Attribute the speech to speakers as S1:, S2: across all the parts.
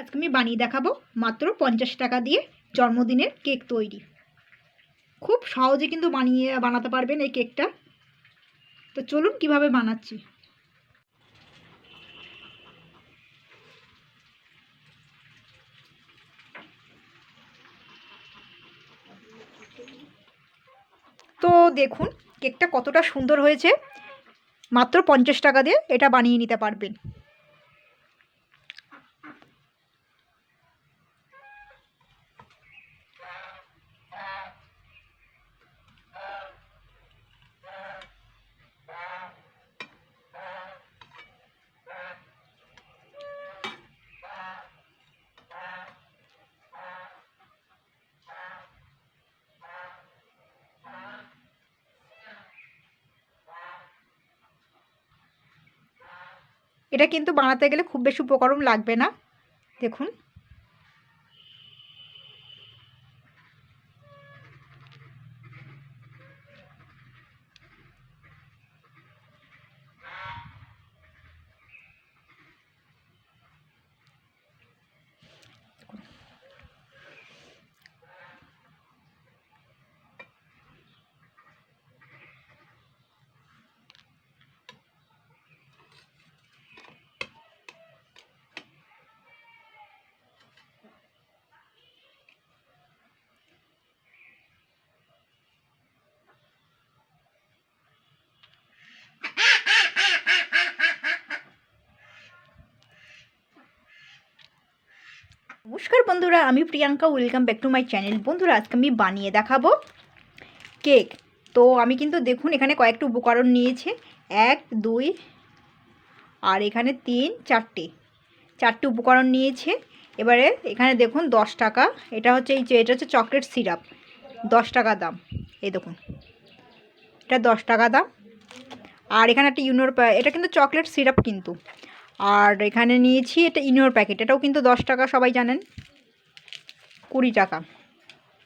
S1: আজকে আমি বানিয়ে দেখাবো মাত্র পঞ্চাশ টাকা দিয়ে জন্মদিনের কেক তৈরি। খুব সহজে কিন্তু বানিয়ে, বানাতে পারবেন এই কেকটা। তো চলুন কীভাবে বানাচ্ছি। তো দেখুন, কেকটা কতটা সুন্দর হয়েছে। মাত্র পঞ্চাশ টাকা দিয়ে এটা বানিয়ে নিতে পারবেন। এটা কিন্তু বানাতে গেলে খুব বেশি উপকরণ লাগবে না। দেখুন। নমস্কার বন্ধুরা, আমি Priyanka welcome back to my channel বন্ধুরা, আজকে আমি বানিয়ে দেখাবো কেক তো আমি কিন্তু দেখুন, এখানে কয়েকটা উপকরণ নিয়েছে। এক, দুই, আর এখানে তিন, চারটে। চারটে উপকরণ নিয়েছে। এবারে এখানে দেখুন, দশ টাকা। এটা হচ্ছে এই এটা হচ্ছে চকলেট সিরাপ দশ টাকা দাম। এই দেখুন, এটা দশ টাকা দাম। আর এখানে একটা ইউনোর এটা কিন্তু চকলেট সিরাপ কিন্তু। আর এখানে নিয়েছি এটা ইনোর প্যাকেট। এটাও কিন্তু দশ টাকা, সবাই জানেন? কুড়ি টাকা।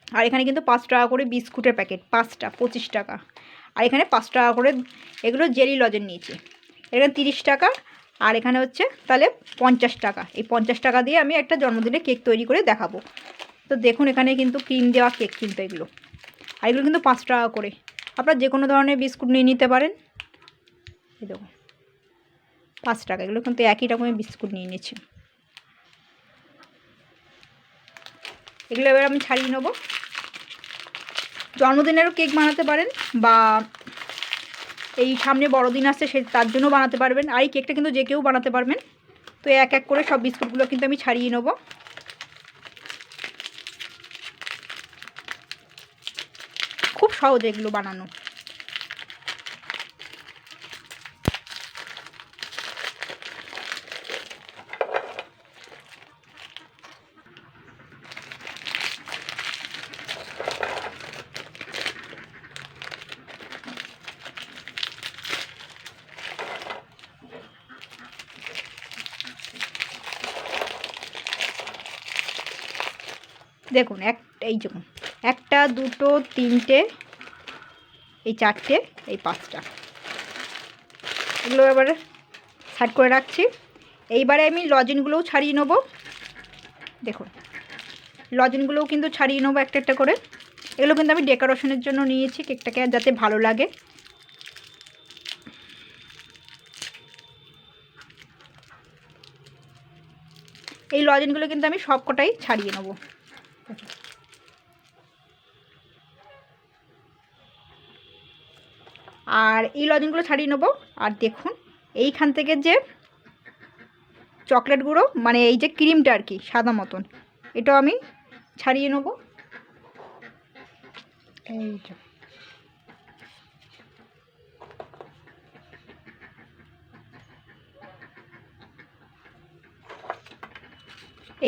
S1: আর এখানে কিন্তু পাঁচ টাকা করে বিস্কুটের প্যাকেট, পাঁচটা, পঁচিশ টাকা। আর এখানে পাঁচ টাকা করে এগুলো জেলি লজেন নিয়েছি। এখানে তিরিশ টাকা, আর এখানে হচ্ছে তাহলে পঞ্চাশ টাকা। এই পঞ্চাশ টাকা দিয়ে আমি একটা জন্মদিনে কেক তৈরি করে দেখাবো। তো দেখুন এখানে কিন্তু ক্রিম দেওয়া কেক কিন্তু এগুলো। আর এগুলো কিন্তু পাঁচ টাকা করে। আপনারা যে কোনো ধরনের বিস্কুট নিয়ে নিতে পারেন। এই দেখুন। পাঁচ টাকা, এগুলো কিন্তু একই রকমের বিস্কুট নিয়ে নিয়েছি। এগুলো এবার আমি ছাড়িয়ে নেব। জন্মদিনেরও কেক বানাতে পারেন বা এই সামনে বড়দিন আসছে সে তার জন্য বানাতে পারবেন। আর এই কেকটা কিন্তু যে কেউ বানাতে পারবেন। তো এক এক করে সব বিস্কুটগুলো কিন্তু আমি ছাড়িয়ে নেব। খুব সহজ এগুলো বানানো। দেখুন, এক, এই দেখুন একটা, দুটো, তিনটে, এই চারটে, এই পাঁচটা। এগুলো এবারে সাইড করে রাখছি। এইবারে আমি লজেনগুলোও ছাড়িয়ে নেব। দেখুন, লজেনগুলোও কিন্তু ছাড়িয়ে নেব একটা একটা করে। এগুলো কিন্তু আমি ডেকোরেশনের জন্য নিয়েছি কেকটাকে যাতে ভালো লাগে। এই লজেনগুলো কিন্তু আমি সব কটাই ছাড়িয়ে নেব। আর এই লজেনগুলো ছাড়িয়ে নেব। আর দেখুন, এইখান থেকে যে চকলেট গুঁড়ো মানে এই যে ক্রিমটা আর কি, সাদা মতন, এটাও আমি ছাড়িয়ে নেব। এই যে।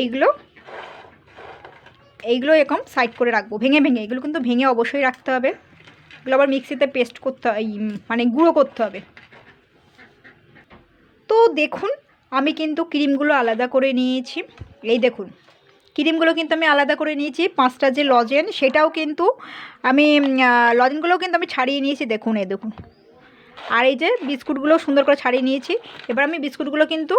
S1: এইগুলো এইগুলো এরকম সাইড করে রাখব। ভেঙে ভেঙে, এগুলো কিন্তু ভেঙে অবশ্যই রাখতে হবে। এগুলো আবার মিক্সিতে পেস্ট করতে মানে গুঁড়ো করতে হবে। তো দেখুন, আমি কিন্তু ক্রিমগুলো আলাদা করে নিয়েছি। এই দেখুন ক্রিমগুলো কিন্তু আমি আলাদা করে নিয়েছি, পাঁচটা যে লজেন সেটাও কিন্তু আমি লজেনগুলোও কিন্তু আমি ছাড়িয়ে নিয়েছি। দেখুন, এই দেখুন। আর এই যে বিস্কুটগুলো সুন্দর করে ছাড়িয়ে নিয়েছি। এবার আমি বিস্কুটগুলো কিন্তু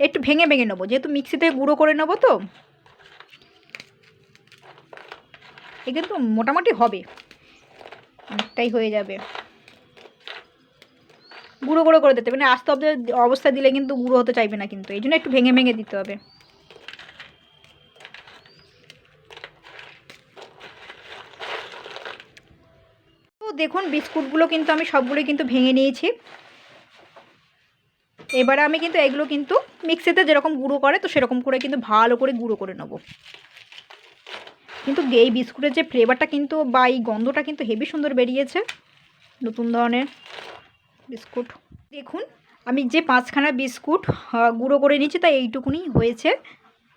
S1: একটু ভেঙে ভেঙে নেব। যেহেতু মিক্সিতে গুঁড়ো করে নেব তো এ কিন্তু মোটামুটি হবে। অনেকটাই হয়ে যাবে। গুঁড়ো গুঁড়ো করে দিতে হবে। মানে আস্তে আস্তে অবস্থা দিলে কিন্তু গুঁড়ো হতে চাইবে না কিন্তু। এই জন্য একটু ভেঙে ভেঙে দিতে হবে। তো দেখুন, বিস্কুটগুলো কিন্তু আমি সবগুলোই কিন্তু ভেঙে নিয়েছি। এবারে আমি কিন্তু এগুলো কিন্তু মিক্সিতে যেরকম গুঁড়ো করে, তো সেরকম করে কিন্তু ভালো করে গুঁড়ো করে নেব। কিন্তু এই বিস্কুটের যে ফ্লেভারটা কিন্তু বা এই গন্ধটা কিন্তু হেভি সুন্দর বেরিয়েছে। নতুন ধরনের বিস্কুট। দেখুন, আমি যে পাঁচখানা বিস্কুট গুঁড়ো করে নিয়েছি, তাই এইটুকুনি হয়েছে।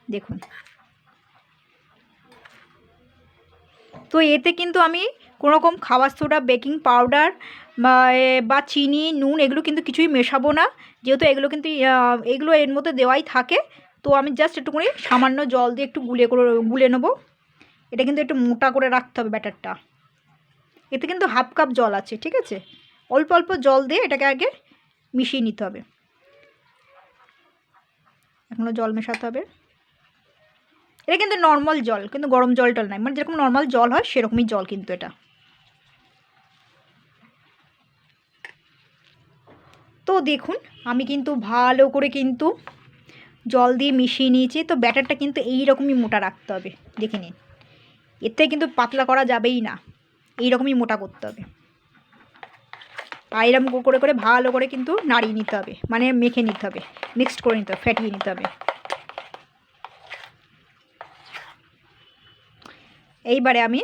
S1: দেখুন। তো এতে কিন্তু আমি কোনোরকম খাবার সোডা, বেকিং পাউডার বা চিনি, নুন, এগুলো কিন্তু কিছুই মেশাবো না। যেহেতু এগুলো কিন্তু এগুলো এর মধ্যে দেওয়াই থাকে, তো আমি জাস্ট একটুখানি সামান্য জল দিয়ে একটু গুলে করে, গুলে নেব। এটা কিন্তু একটু মোটা করে রাখতে হবে ব্যাটারটা। এতে কিন্তু হাফ কাপ জল আছে, ঠিক আছে? অল্প অল্প জল দিয়ে এটাকে আগে মিশিয়ে নিতে হবে। এখনও জল মেশাতে হবে। এটা কিন্তু নর্মাল জল, কিন্তু গরম জল টল নাই। মানে যেরকম নর্মাল জল হয়, সেরকমই জল কিন্তু এটা। তো দেখুন, আমি কিন্তু ভালো করে কিন্তু জল দিয়ে মিশিয়ে নিয়েছি, তো ব্যাটারটা কিন্তু এই রকমই মোটা রাখতে হবে। দেখে নিন। এর থেকে কিন্তু পাতলা করা যাবেই না। এই রকমই মোটা করতে হবে। আর করে করে ভালো করে কিন্তু নাড়িয়ে নিতে হবে। মানে মেখে নিতে হবে। মিক্সড করে নিতে হবে, ফেটিয়ে নিতে হবে। এইবারে আমি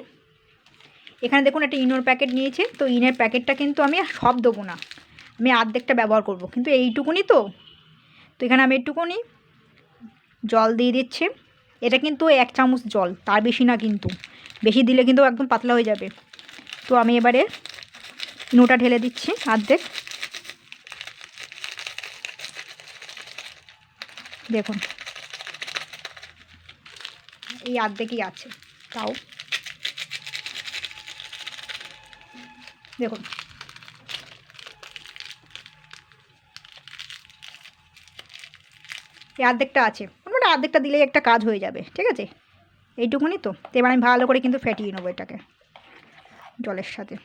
S1: এখানে দেখুন একটা ইনোর প্যাকেট নিয়েছি। তো ইনের প্যাকেটটা কিন্তু আমি সব দেবো না। আমি আর্ধেকটা ব্যবহার করব। কিন্তু এইটুকুনি তো? তো এখানে আমি একটুকুনি জল দিয়ে দিচ্ছি। এটা কিন্তু এক চামচ জল, তার বেশি না কিন্তু। বেশি দিলে কিন্তু একদম পাতলা হয়ে যাবে। তো আমি এবারে ইনোটা ঢেলে দিচ্ছি আর্ধেক। দেখুন। এই আর্ধেকই আছে, তাও। দেখুন। এই অর্ধেকটা আছে। অর্ধেকটা দিলেই একটা কাজ হয়ে যাবে, ঠিক আছে? এইটুকুনি তো। এবার আমি ভালো করে কিন্তু ফেটিয়ে নেব এটাকে, জলের সাথে।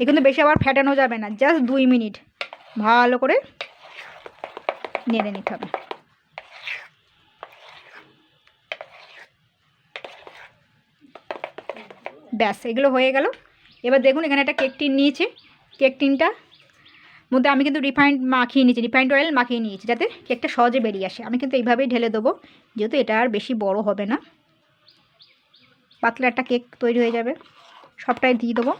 S1: এ কিন্তু বেশি আবার ফেটানো যাবে না জাস্ট দুই মিনিট। ভালো করে নেড়ে নিতে হবে। ব্যাস, এগুলো হয়ে গেল। এবার দেখুন এখানে একটা কেক টিন নিয়েছি। কেক টিনটা মধ্যে আমি কিন্তু রিফাইন্ড মাখিয়ে নিয়েছি, রিফাইন্ড অয়েল মাখিয়ে নিয়েছি যাতে কেকটা সহজে বেরিয়ে আসে। আমি কিন্তু এইভাবেই ঢেলে দেবো, যেহেতু এটা আর বেশি বড় হবে না। পাতলা একটা কেক তৈরি হয়ে যাবে, সবটাই দিয়ে দেবো।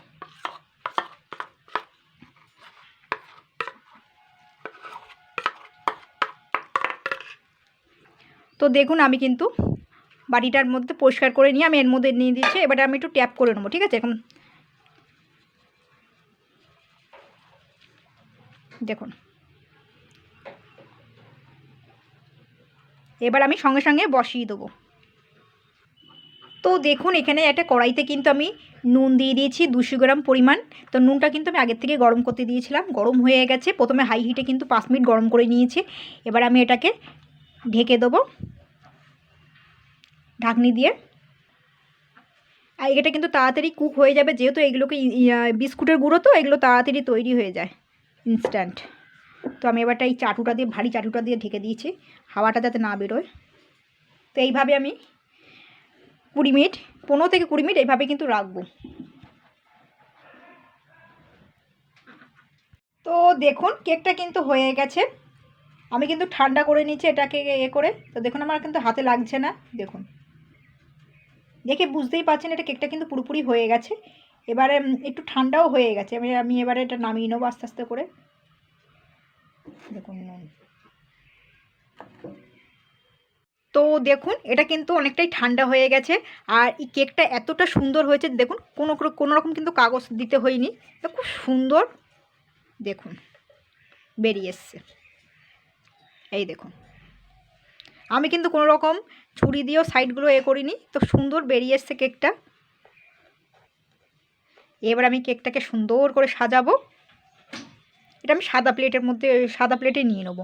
S1: তো দেখুন আমি কিন্তু বাড়িটার মধ্যে পরিষ্কার করে নিয়ে আমি এর মধ্যে নিয়ে দিচ্ছি, এবারে আমি একটু ট্যাপ করে নেব, ঠিক আছে? এখন দেখুন। এবার আমি সঙ্গে সঙ্গে বসিয়ে দেবো। তো দেখুন, এখানে একটা কড়াইতে কিন্তু আমি নুন দিয়ে দিয়েছি দুশো গ্রাম পরিমাণ। তো নুনটা কিন্তু আমি আগের থেকে গরম করতে দিয়েছিলাম। গরম হয়ে গেছে। প্রথমে হাই হিটে কিন্তু পাঁচ মিনিট গরম করে নিয়েছি। এবার আমি এটাকে ঢেকে দেবো। ঢাকনি দিয়ে। আর এটা কিন্তু তাড়াতাড়ি কুক হয়ে যাবে। যেহেতু এগুলোকে বিস্কুটের গুঁড়ো তো, এগুলো তাড়াতাড়ি তৈরি হয়ে যায়। ইনস্ট্যান্ট তো আমি এবারটা এই চাটুটা দিয়ে, ভারী চাটুটা দিয়ে ঢেকে দিয়েছি, হাওয়াটা যাতে না বেরোয়। তো এইভাবে আমি কুড়ি মিনিট, পনেরো থেকে কুড়ি মিনিট এইভাবে কিন্তু রাখব। তো দেখুন, কেকটা কিন্তু হয়ে গেছে। আমি কিন্তু ঠান্ডা করে নিচ্ছি এটাকে এ করে। তো দেখুন, আমার কিন্তু হাতে লাগছে না। দেখুন। দেখে বুঝতেই পারছেন, এটা কেকটা কিন্তু পুরোপুরি হয়ে গেছে। এবারে একটু ঠান্ডাও হয়ে গেছে। আমি আমি এবারে এটা নামিয়ে নেব আস্তে আস্তে করে। দেখুন, নুন। তো দেখুন, এটা কিন্তু অনেকটাই ঠান্ডা হয়ে গেছে। আর এই কেকটা এতটা সুন্দর হয়েছে, দেখুন, কোনো কোনো রকম কিন্তু কাগজ দিতে হয়নি। খুব সুন্দর, দেখুন, বেরিয়ে এসছে। এই দেখুন। আমি কিন্তু কোনো রকম ছুরি দিয়েও সাইডগুলো এ করিনি, তো সুন্দর বেরিয়ে এসছে কেকটা। এবার আমি কেকটাকে সুন্দর করে সাজাবো। এটা আমি সাদা প্লেটের মধ্যে, সাদা প্লেটে নিয়ে নেব।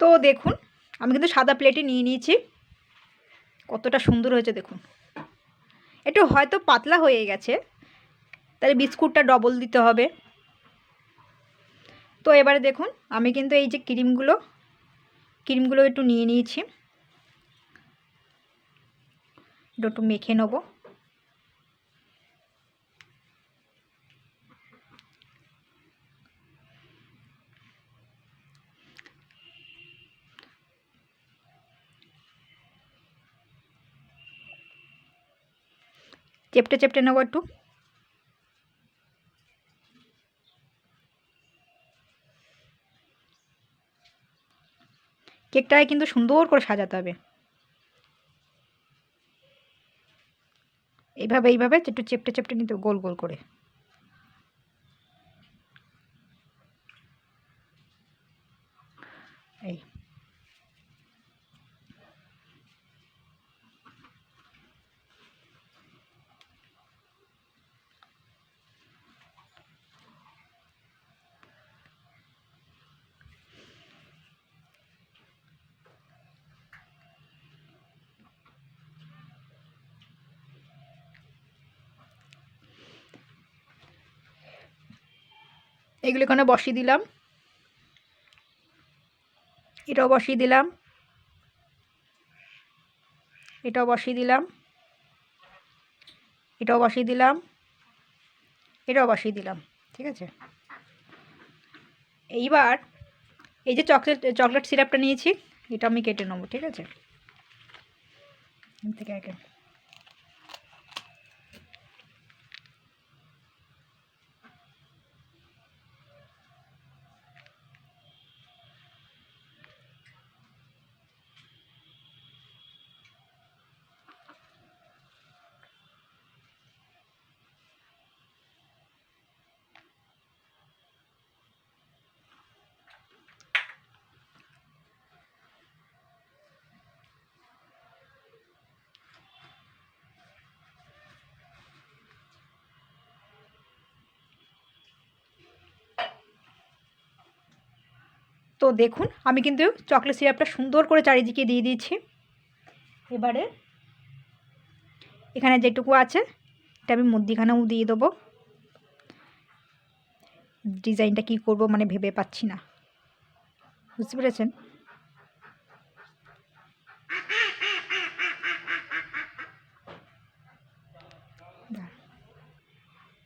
S1: তো দেখুন, আমি কিন্তু সাদা প্লেটে নিয়ে নিয়েছি। কতটা সুন্দর হয়েছে দেখুন। একটু হয়তো পাতলা হয়ে গেছে, তাহলে বিস্কুটটা ডবল দিতে হবে। তো এবারে দেখুন, আমি কিন্তু এই যে ক্রিমগুলো ক্রিমগুলো একটু নিয়ে নিয়েছি। একটু মেখে নেব। চেপটে চেপটে নেব একটু। কেকটাকে কিন্তু সুন্দর করে সাজাতে হবে। এইভাবে এইভাবে একটু চেপটে চেপটে নিতে গোল গোল করে এই এগুলো এখানে বসিয়ে দিলাম। এটাও বসিয়ে দিলাম। এটাও বসিয়ে দিলাম। এটাও বসিয়ে দিলাম। এটাও বসিয়ে দিলাম, ঠিক আছে? এইবার এই যে চকলেট চকলেট সিরাপটা নিয়েছি, এটা আমি কেটে নেব, ঠিক আছে? থেকে আগে। তো দেখুন, আমি কিন্তু চকলেট সিরাপটা সুন্দর করে চারিদিকে দিয়ে দিয়েছি। এবারে এখানে যেটুকু আছে, এটা আমি মধ্যিখানেও দিয়ে দেবো। ডিজাইনটা কি করব মানে ভেবে পাচ্ছি না। বুঝতে পেরেছেন?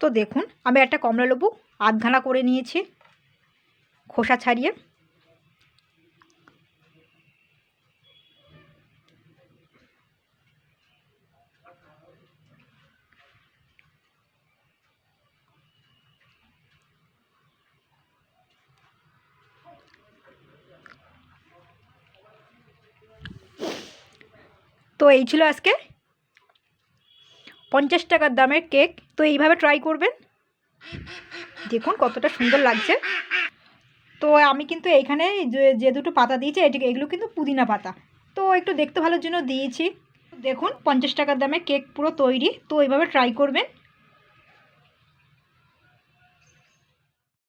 S1: তো দেখুন, আমি একটা কমলা লেবু আধখানা করে নিয়েছি, খোসা ছাড়িয়ে। এই ছিল আজকে। পঞ্চাশ টাকার দামের কেক। তো এইভাবে ট্রাই করবেন। দেখুন কতটা সুন্দর লাগছে। তো আমি কিন্তু এইখানে যে দুটো পাতা দিয়েছি এটিকে এগুলো কিন্তু পুদিনা পাতা। তো একটু দেখতে ভালোর জন্য দিয়েছি। দেখুন পঞ্চাশ টাকার দামে কেক পুরো তৈরি। তো এইভাবে ট্রাই করবেন।